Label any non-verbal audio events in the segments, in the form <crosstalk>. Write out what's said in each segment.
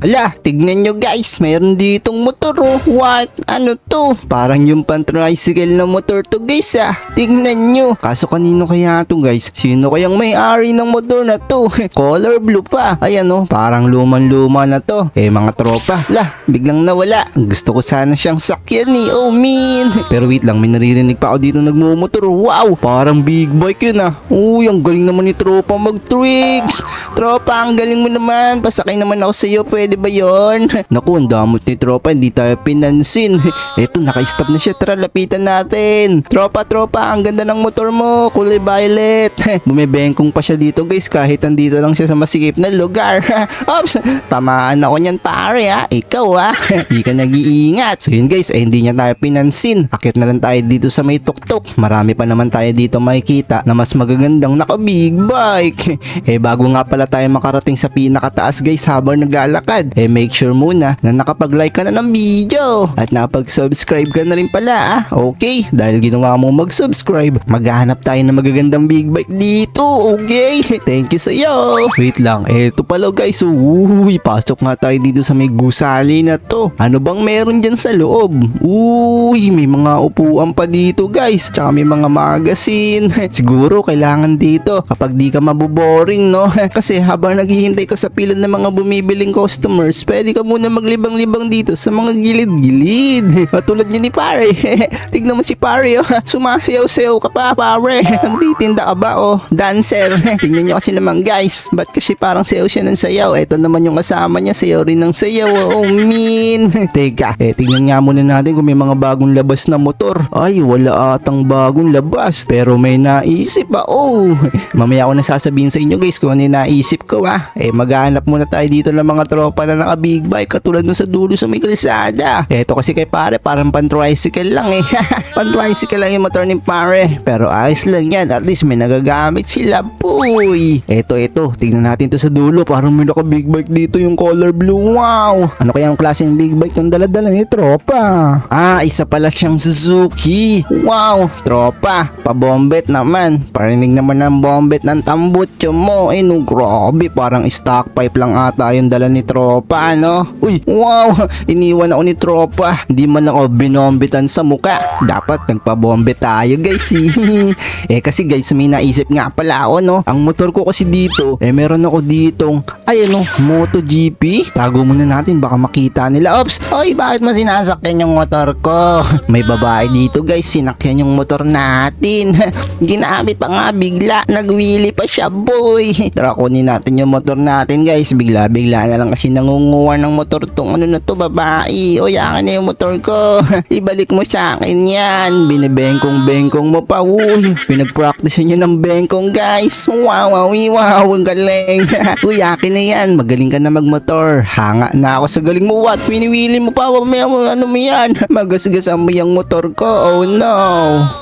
Ala, tignan nyo guys, mayroon ditong motor oh. What? Ano to? Parang yung pan-tricycle na motor to guys ah. Tignan nyo. Kaso kanino kaya to guys? Sino kayang may-ari ng motor na to? <laughs> Color blue pa. Ayan oh, parang luman-luma na to. Eh mga tropa, lah, biglang nawala. Gusto ko sana siyang sakyan ni Oh min. <laughs> Pero wait lang, may naririnig pa ako dito nagmumotor. Wow, parang big bike yun ah. Uy, ang galing naman ni tropa mag-tricks. Tropa, ang galing mo naman. Pasakay naman ako sa iyo. Pwede ba yon? <laughs> Naku, ang damot ni tropa. Hindi tayo pinansin. <laughs> Eto, naka-stop na siya. Tara, lapitan natin. Tropa, tropa, ang ganda ng motor mo. Kulay violet. <laughs> Bumibengkong pa siya dito guys. Kahit andito lang siya sa masikip na lugar. Ops, tamaan ako niyan pare ha. Ikaw ha. Hindi ka nag-iingat. So yun guys, eh, hindi niya tayo pinansin. Akit na lang tayo dito sa may tuktok. Marami pa naman tayo dito makikita na mas magagandang naka big bike. eh bago nga pala tayo makarating sa pinakataas guys habang naglalakad, eh make sure muna na nakapag-like ka na ng video at nakapag-subscribe ka na rin pala ah. Okay, dahil ginawa mo mag-subscribe, maghahanap tayo ng magagandang big bike dito. Okay, <laughs> thank you sa iyo. Wait lang, eto pala guys. Uy, pasok nga tayo dito sa may gusali na to. Ano bang meron dyan sa loob? Uy, may mga upuan pa dito guys. Tsaka may mga magazine. <laughs> Siguro kailangan dito kapag di ka maboboring no. <laughs> Kasi habang naghihintay ka sa pila ng mga bumibiling customers, pwede ka muna maglibang-libang dito sa mga gilid-gilid. <laughs> Katulad niya ni pare. <laughs> Tignan mo si pare oh. <laughs> Sumasayaw-sayaw ka pa pare. Nagtitinda ka ba oh? Dancer. Tignan niyo kasi naman guys. Ba't kasi parang sayaw siya ng sayaw? Ito naman yung kasama niya. Sayaw rin ng sayaw. Oh mean. Teka, eh tingnan nga muna natin kung may mga bagong labas na motor. Ay, wala atang bagong labas. Pero may naisip pa. Oh, mamaya ako na sasabihin sa inyo guys kung ano yung naisip ko ah. Eh, maghanap muna tayo dito ng mga tropa na naka big bike katulad nung sa dulo sa may kalsada. Eto kasi kay pare, parang pan-tricycle lang eh. <laughs> pan-tricycle lang yung motor ni pare. Pero ayos lang yan. At least may nagagamit sila. Puy! Eto, eto. Tingnan natin to sa dulo. Parang may naka big bike dito yung color blue. Wow! Ano kaya ang klaseng big bike yung daladala ni tropa? Ah, isa pala siyang Suzuki. Wow! Tropa, pabombet naman. Parinig naman ng bombet ng tambutso mo. Eh, no, grabe. Parang stock pipe lang ata yung dala ni tropa, ano? Uy, wow! Iniwan ako ni tropa. Hindi man ako binombetan sa muka. Dapat nagpabombe tayo, guys. <laughs> eh, kasi guys, may naisip nga pala ako, no? Ang motor ko kasi dito, eh, meron ako ditong, ay, ano, MotoGP. Tago muna natin, baka makita nila. Ops, oy, bakit mo sinasakyan yung motor ko? <laughs> May babae dito, guys. Sinakyan yung motor natin. <laughs> Ginamit pa nga bigla. Nagwili pa siya, boy. Tara, kunin natin yung motor natin, guys. Bigla-bigla na lang kasi nangunguha ng motor tong ano na to, babae. O, yakin na yung motor ko. <laughs> Ibalik mo sa akin yan. Binibengkong-bengkong mo pa. Uy, pinag-practice nyo ng bengkong, guys. Wow, wow, wow. Ang galing. <laughs> Uy, akin na yan. Magaling ka na magmotor. Hanga na ako sa galing mo. What? Piniwili mo pa. Mamaya mo, ano mo yan? <laughs> Magasgasan mo yung motor ko. Oh, no.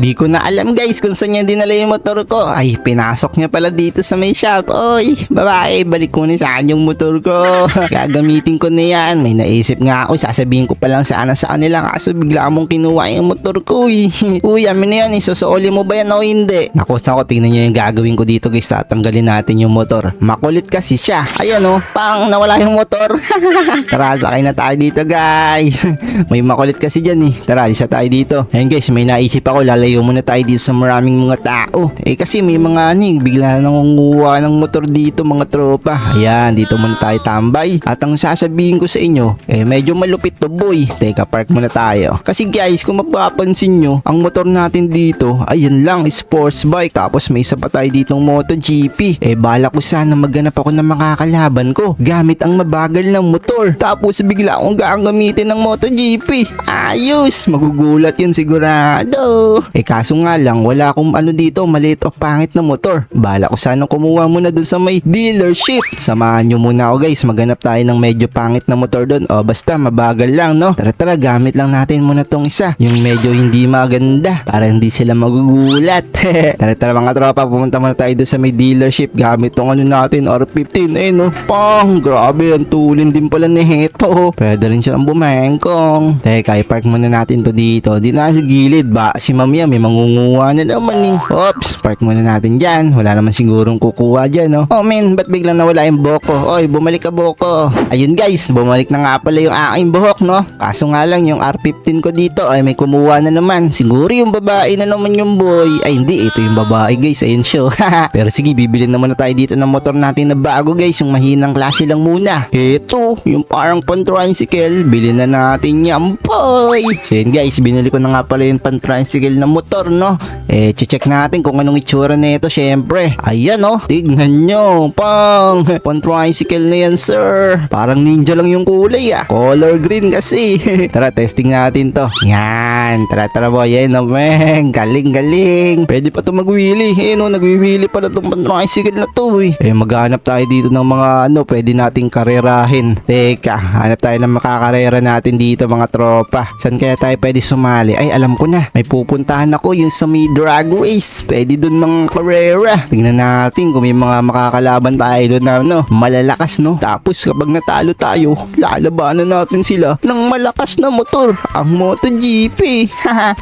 Di ko na alam, guys, kung saan niya dinala yung motor ko. Ay, pinasok niya pala dito sa may shop. Oy, babae, balik mo na sa akin yung motor ko. Gagamitin ko na yan. May naisip nga ako. Sasabihin ko pa lang sana sa kanila. Kaso bigla mong kinuha yung motor ko. Uy, <laughs> uy amin na yan. Isusuoli mo ba yan o hindi? Naku, ko tingnan nyo yung gagawin ko dito guys. Tatanggalin natin yung motor. Makulit kasi siya. Ayan o, pang nawala yung motor. <laughs> Tara, sakay na tayo dito guys. <laughs> may makulit kasi dyan eh. Tara, isa tayo dito. Ayun guys, may naisip ako. Lalayo muna tayo dito sa maraming mga tao. Eh kasi may mga ano eh, bigla nangunguha ng motor dito mga tropa. Ayan, dito muna tayo tambay. At ang sasabihin ko sa inyo, eh medyo malupit to boy. Teka, park muna tayo. Kasi guys, kung mapapansin nyo, ang motor natin dito, ayan lang, sports bike. Tapos may isa pa tayo ditong MotoGP. Eh bala ko sana maghanap ako ng makakalaban ko gamit ang mabagal ng motor. Tapos bigla akong gagamitin ng MotoGP. Ayos, magugulat yun sigurado. Eh kaso nga lang, wala akong ano dito, maliit o pangit na motor. Bala ko sana kumuha muna dun sa may dealership. Samahan nyo muna ako guys, maghanap tayo ng medyo pangit na motor dun. O basta, mabagal lang no. Tara tara, gamit lang natin muna tong isa. Yung medyo hindi maganda, para hindi sila magugulat. <laughs> tara tara mga tropa, pumunta muna tayo dun sa may dealership. Gamit tong ano natin, R15. Eh no, pang, grabe, ang tulin din pala ni Heto. Pwede rin siyang bumengkong. Teka, i-park muna natin to dito. Di na sa gilid ba? Si mamaya may mangunguha na naman eh. Oops, park muna natin dyan. Wala naman sigurong kukuha dyan, no? Oh men, ba't biglang nawala yung boko? Oy, bumalik ka boko. Ayun guys, bumalik na nga pala yung aking buhok no. Kaso nga lang yung R15 ko dito ay may kumuha na naman. Siguro yung babae na naman yung boy. Ay hindi, ito yung babae guys. Ayun siya. <laughs> Pero sige, bibili naman na tayo dito ng motor natin na bago guys. Yung mahinang klase lang muna. Ito, yung parang pan-tricycle. Bili na natin yan boy. So yun guys, binili ko na nga pala yung pan-tricycle na motor no. Eh, check natin kung anong itsura na ito syempre. Ayan oh, tignan nyo. Pang, pan-tricycle na yan sir. Parang ninja lang yung kulay ah. Color green kasi. <laughs> tara, testing natin to. Yan, tara tara boy. Yan oh, meng. Galing, galing. Pwede pa to magwili. Eh no, nagwiwili pala tong pan-tricycle na to eh. Eh, maghanap tayo dito ng mga ano, pwede nating karerahin. Teka, hanap tayo ng makakarera natin dito mga tropa. San kaya tayo pwede sumali? Ay, alam ko na. May pupuntahan ako yung sa may drag race. Pwede dun mga karera. Tingnan natin kung may mga makakalaban tayo doon na ano, malalakas no. Tapos kapag natalo tayo, lalabanan natin sila ng malakas na motor. Ang MotoGP.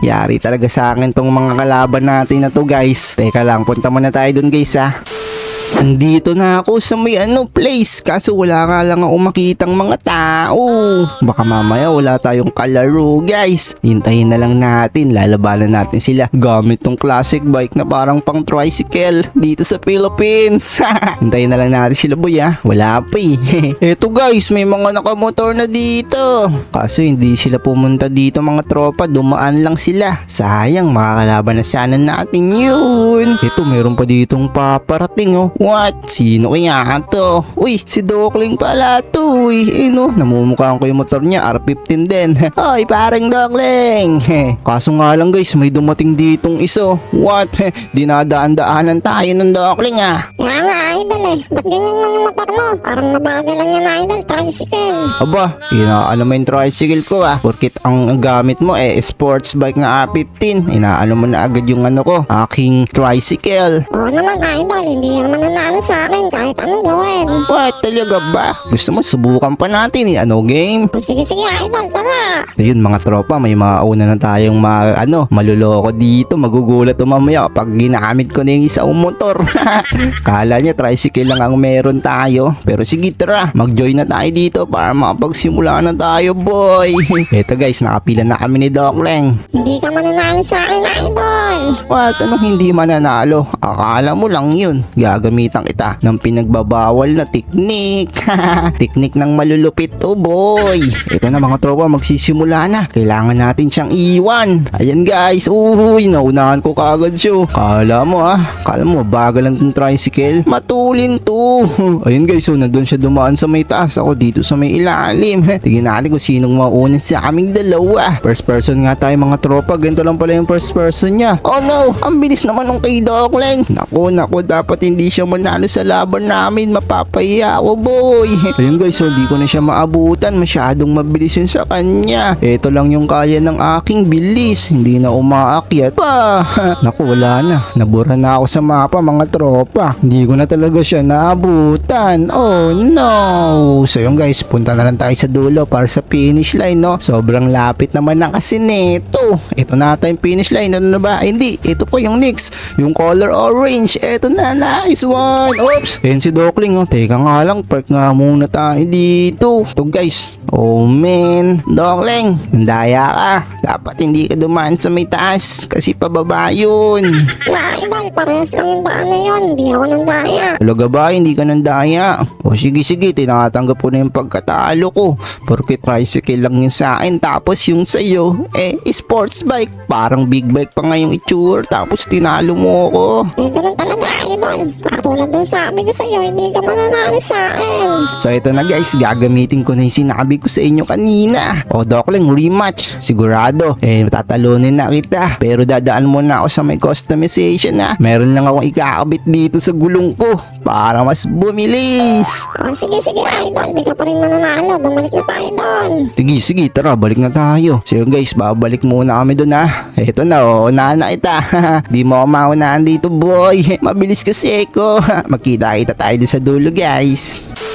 Yari talaga sa akin tong mga kalaban natin na to guys. Teka lang, punta muna tayo dun guys ha. Andito na ako sa may ano place kaso wala nga lang ako makitang mga tao. Baka mamaya wala tayong kalaro guys. Hintayin na lang natin, lalabanan natin sila gamit tong classic bike na parang pang tricycle dito sa Philippines. <laughs> Hintayin na lang natin sila boy ah. Wala pa eh. <laughs> Eto guys, may mga nakamotor na dito. Kaso hindi sila pumunta dito mga tropa, dumaan lang sila. Sayang, makakalaban na sana natin yun. Ito, meron pa ditong paparating oh. What? Sino kaya to? Uy, si Dokling pala to. Uy, eh no, namumukhaan ko yung motor niya, R15 din. <laughs> Ay, parang Dokling. <laughs> Kaso nga lang guys, may dumating ditong iso. What? <laughs> Dinadaan-daanan tayo ng Dokling ah. Nga nga, idol eh. Ba't ganyan lang yung motor mo? Parang mabagal lang yan, idol. Tricycle. Aba, inaano mo yung tricycle ko ah. Porkit ang gamit mo eh, sports bike na A15. Inaano mo na agad yung ano ko, aking tricycle. Oo naman, idol. Hindi yan mananalo sa akin kahit anong gawin. What? Talaga ba? Gusto mo subukan pa natin eh, ano game? O, sige, sige, idol. Tara. Ayun mga tropa, may mga una na tayong ma, ano, maluloko dito. Magugulat o mamaya kapag ginamit ko na yung isang motor. <laughs> Kala niya tricycle lang ang meron tayo. Pero sige tara, mag-join na tayo dito para makapagsimula na tayo boy. <laughs> Eto guys, nakapila na kami ni Doc Leng. Hindi ka mananalo sa akin, idol. What? Anong hindi mananalo? Akala mo lang yun. Gagamitan kita ng pinagbabawal na teknik. <laughs> teknik ng malulupit to boy. Ito na mga tropa, magsisimula na. Kailangan natin siyang iwan. Ayan guys, uy, naunahan ko kaagad siya. Kala mo ah, kala mo bagal lang tong tricycle. Matulin to. <laughs> Ayun guys, so nandun siya dumaan sa may taas. Ako dito sa may ilalim. <laughs> Tingnan natin kung sinong maunin sa aming dalawa. First person nga tayo mga tropa. Ganito lang pala yung first person niya. Oh no, ang bilis naman ng kay Doc Leng. Naku, naku, dapat hindi siya manalo sa laban namin. Mapapahiya ako, boy. Ayun guys, so hindi ko na siya maabutan. Masyadong mabilis yun sa kanya. Ito lang yung kaya ng aking bilis. Hindi na umaakyat pa. <laughs> naku, wala na. Nabura na ako sa mapa, mga tropa. Hindi ko na talaga siya naabutan. Oh no. So yun guys, punta na lang tayo sa dulo para sa finish line, no? Sobrang lapit naman na kasi nito. Ito na ata yung finish line. Ano na ba? Hindi. Ito po yung next. Yung color orange. Ito na. Nice one. Oops. Ayan si Dokling, oh. Teka nga lang. Park nga muna tayo dito. Ito guys. Oh man. Dokling, nandaya ka. Dapat hindi ka dumaan sa may taas. Kasi pababa yun. Nga, idol. Parehas lang yung daan na yun. Hindi ako nang daya. Talaga ba? Hindi ka nandaya. O sige sige, tinatanggap ko na yung pagkatalo ko. Porque tricycle lang yun sa akin. Tapos yung sa'yo, eh, sports bike. Parang big bike pa nga yung itsura. Tapos tinalo mo ako. Eh, ganun talaga, idol. Katulad dun sabi ko sa'yo, hindi ka mananalo sa akin. So ito na guys, gagamitin ko na yung sinabi ko sa inyo kanina. O Dokling, rematch. Sigurado. Eh, tatalunin na kita. Pero dadaan muna ako sa may customization na. Meron lang akong ikakabit dito sa gulong ko. Para mas bumilis. O, sige, sige, idol. Di ka pa rin mananalo. Bumalik na tayo doon. Sige, sige, tara, balik na tayo. So yun guys, babalik muna kami doon ha. Eto na, oh, unahan na kita. <laughs> Di mo ako maunahan dito, boy. <laughs> Mabilis kasi ako. <laughs> Magkita-kita tayo sa dulo, guys.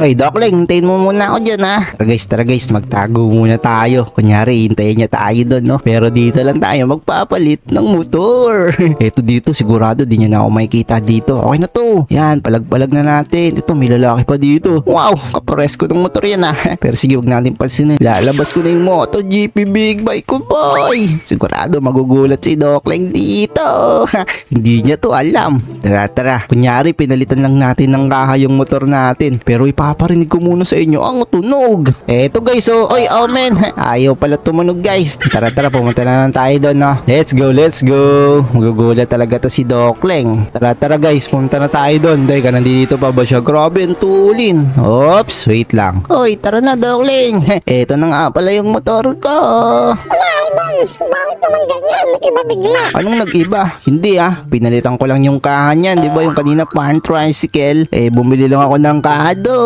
Ay, Dokling, hintayin mo muna ako dyan ha. Tara guys, tara guys, magtago muna tayo. Kunyari, hintayin niya tayo doon, no? Pero dito lang tayo magpapalit ng motor. <laughs> Ito dito, sigurado di niya na ako makikita dito. Okay na to. Yan, palag-palag na natin. Ito, may lalaki pa dito. Wow, kapares ko ng motor yan ha. <laughs> Pero sige, wag natin pansinin. Lalabas ko na yung moto GP Big Bike ko, boy. Sigurado magugulat si Dokling dito. <laughs> Hindi niya to alam. Tara, tara. Kunyari, pinalitan lang natin ng kaha yung motor natin. Pero ipaparinig ko muna sa inyo ang tunog. Eto guys, oh, oy, oh man. Ayaw pala tumunog guys. Tara, tara, pumunta na lang tayo doon, no? Let's go, let's go. Magugulat talaga to si Dokling. Tara, tara guys, pumunta na tayo doon. Teka, nandito pa ba siya? Grabe, ang tulin. Oops, wait lang. Oy, tara na, Dokling. <laughs> Eto na nga pala yung motor ko. Wala, idol. Bakit naman ganyan? Nag-iba bigla. Anong nag-iba? Hindi ah. Pinalitan ko lang yung kaha niyan. Di ba yung kanina pan tricycle? Eh, bumili lang ako ng kaha doon.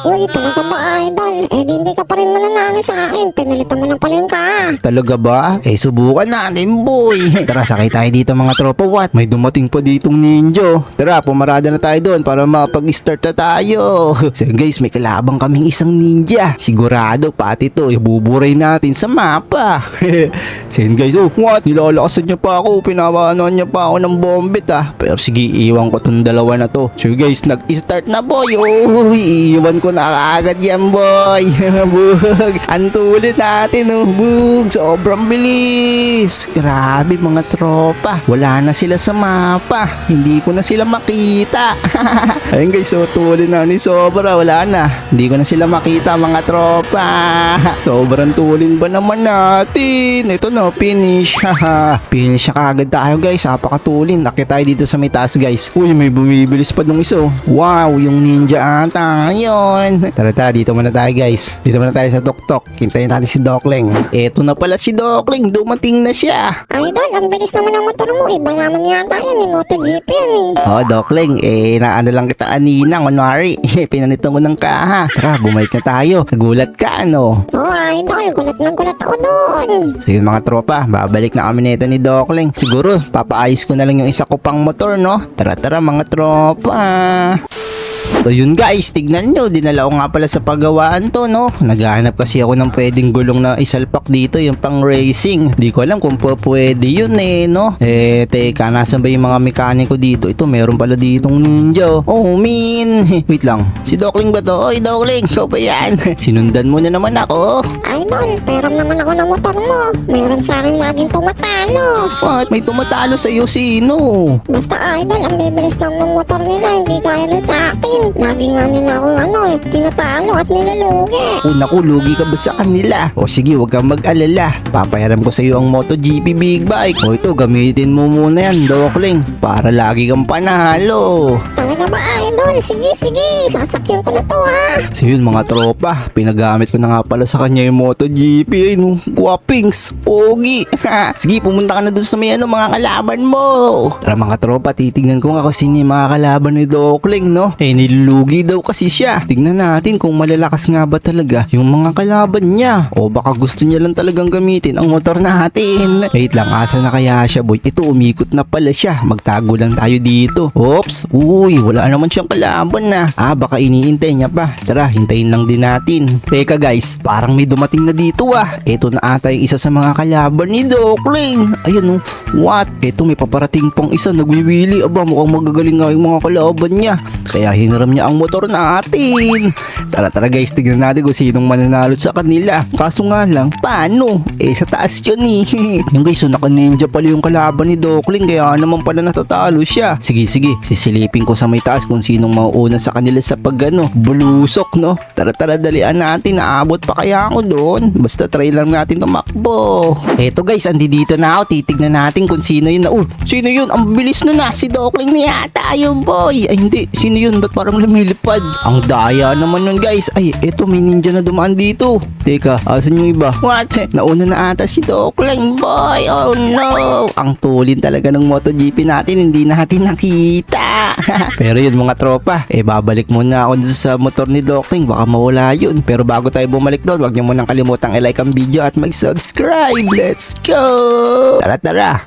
Uy, talaga ba, idol? Eh, di hindi ka pa rin mananalo sa akin. Pinalitan mo lang pala yung ka. Talaga ba? Eh, subukan natin, boy. <laughs> Tara, sakay tayo dito mga tropa. What? May dumating pa ditong ninjo. Tara, pumarada na tayo doon para makapag-start na tayo. <laughs> So guys, may kalabang kaming isang ninja. Sigurado, pati to, ibuburay natin sa mapa. <laughs> so yun guys, oh, what? Nilalakasan niya pa ako. Pinawaanan niya pa ako ng bombit ah. Pero sige, iwan ko tong dalawa na to. So guys, nag-start na boy. Oh, iiwan ko na agad yan boy. <laughs> Bug. Antulin natin oh. Bug. Sobrang bilis. Grabe mga tropa. Wala na sila sa mapa. Hindi ko na sila makita. <laughs> Ayun guys, so tulin na ni Sobra. Wala na. Hindi ko na sila makita mga tropa. <laughs> Sobrang tulin ba naman natin? Ito na, finish. finish na kagad tayo guys. Apakatulin. Akit tayo dito sa may taas guys. Uy, may bumibilis pa nung iso. Wow, yung ninja ata. Yun. Tara, tara. Dito muna tayo guys. Dito muna tayo sa Tok-Tok. Hintayin natin si Dokling. Eto na pala si Dokling. Dumating na siya. Idol, ang bilis naman ng motor mo. Iba naman yata yan. Eh, MotoGP yan eh. Oh, Dokling, eh, naano lang kita anina, kunwari. <laughs> Pinanito ko ng kaha. Tara, bumalik na tayo. Nagulat ka, ano? Oo, idol. Gulat na gulat ako doon. So yun mga tropa, babalik na kami nito ni Dokling. Siguro, papaayos ko na lang yung isa ko pang motor, no? Tara, tara mga tropa. So yun guys, tignan nyo, dinala ko nga pala sa paggawaan to, no? Naghahanap kasi ako ng pwedeng gulong na isalpak dito, yung pang racing. Di ko alam kung po pwede yun eh, no? Eh, teka, nasan ba yung mga mekaniko dito? Ito, meron pala ditong ninja. Oh, min. <laughs> Wait lang, si Dokling ba to? Oy, Dokling, ikaw ba yan? <laughs> Sinundan mo na naman ako. Idol, peram naman ako ng motor mo. Meron sa akin laging tumatalo. What? May tumatalo sa iyo sino? Basta idol, ang bibilis ng motor nila. Hindi kaya na sa akin. Lagi nga nila ano eh, tinatalo at nilulugi. O naku, lugi ka ba sa kanila? O sige, huwag kang mag-alala. Papayaram ko sa iyo ang MotoGP Big Bike. O ito, gamitin mo muna yan, Dokling. Para lagi kang panalo. Talaga ba idol? Sige, sige. Sasakyan ko na to ha. So yun mga tropa, pinagamit ko na nga pala sa kanya yung MotoGP. Ay no, guwapings, pogi. <laughs> sige, pumunta ka na dun sa may ano, mga kalaban mo. Tara mga tropa, titignan ko nga kung sino yung mga kalaban ni Dokling, no? Eh, nilulugi daw kasi siya. Tignan natin kung malalakas nga ba talaga yung mga kalaban niya. O baka gusto niya lang talagang gamitin ang motor natin. Wait lang, asa na kaya siya boy? Ito, umikot na pala siya. Magtago lang tayo dito. Oops, uy, wala naman siyang kalaban na. Ah, baka iniintay niya pa. Tara, hintayin lang din natin. Teka guys, parang may dumating na dito ah. Ito na ata yung isa sa mga kalaban ni Dokling. Ayun oh, what? Ito may paparating pang isa nagwiwili. Aba, mukhang magagaling nga yung mga kalaban niya. Kaya hiniram niya ang motor natin. Tara tara guys, tignan natin kung sinong mananalo sa kanila. Kaso nga lang, paano? Eh sa taas yun eh. <laughs> yung guys, so naka-ninja pala yung kalaban ni Dokling kaya naman pala natatalo siya. Sige sige, sisilipin ko sa may taas kung sinong mauuna sa kanila sa pagano, bulusok no. Tara tara dalian natin, naabot pa kaya ako doon. Basta try lang natin tumakbo. Eto guys, andi dito na ako. Titignan natin kung sino yun na. Oh, sino yun? Ang bilis nun na. Si Dokling na yata yun boy. Ay hindi, sino yun? Ba't parang lumilipad? Ang daya naman nun guys. Ay, eto may ninja na dumaan dito. Teka, asan yung iba? What? Nauna na ata si Dokling boy. Oh no. Ang tulin talaga ng MotoGP natin. Hindi natin nakita. <laughs> Pero yun mga tropa, eh babalik muna ako sa motor ni Dokling. Baka mawala yun. Pero bago tayo bumalik doon, huwag niyo munang kalimutang i-like ang video at mag-subscribe. Let's go! Tara tara!